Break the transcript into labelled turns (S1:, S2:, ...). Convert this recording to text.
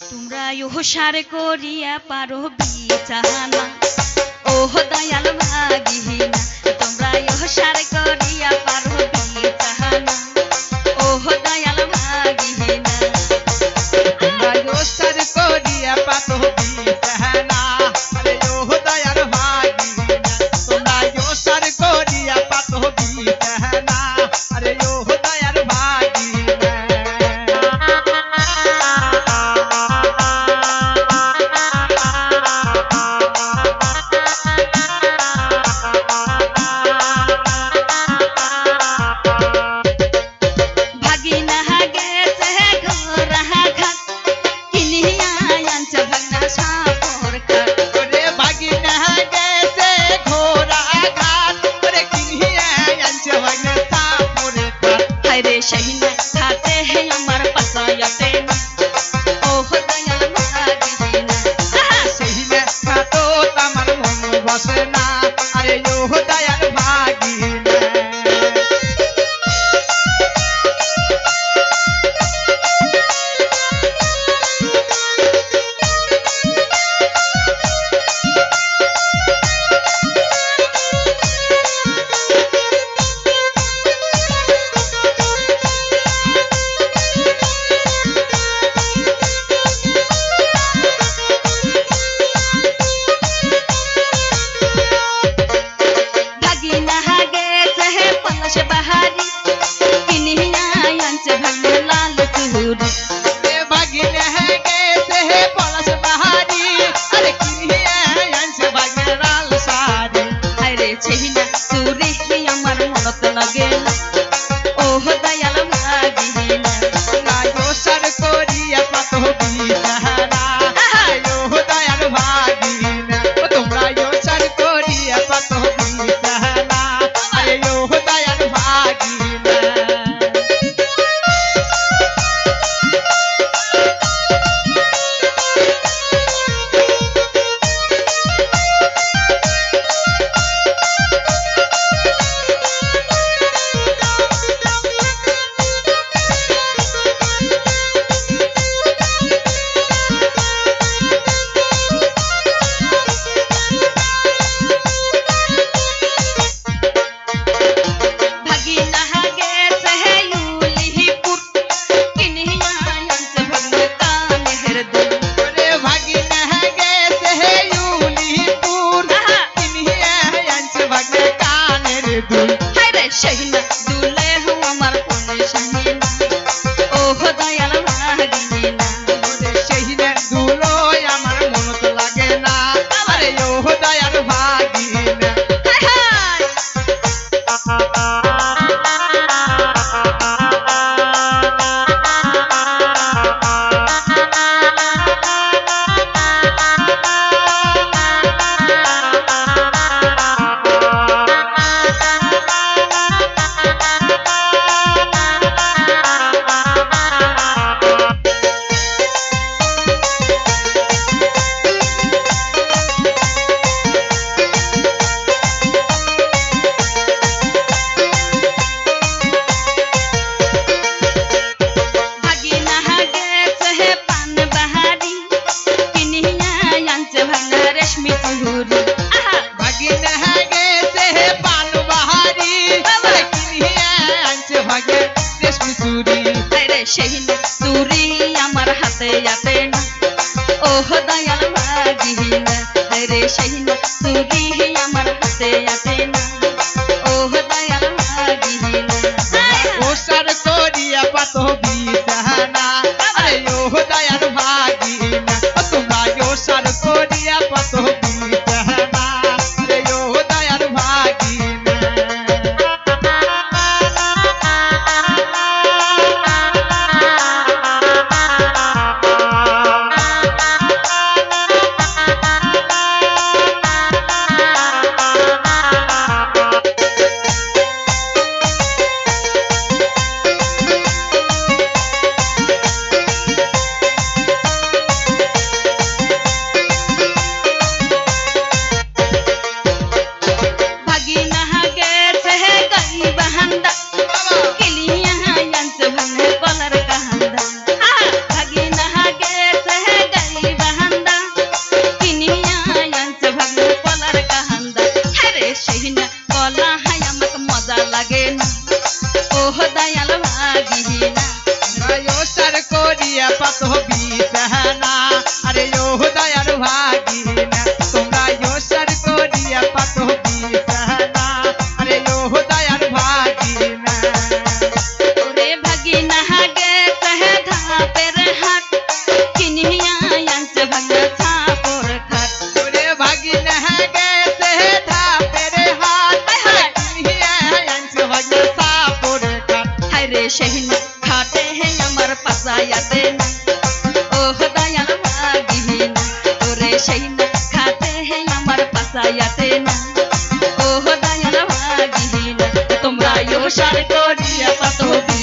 S1: তোমরা ইহার করিয়া পারো বিচাহানা ও দয়াল ভাগিহীনা তোমরা ইহার করিয়া পারো pasaya খোদায় সেই তুরি আমার হাতে যাতে না ওহ দয়াল মাগি রে সেই তুরি দয়াল ভাগিনী। खाते हैं हमर पसायते तुमरा यो शर को दिया पतो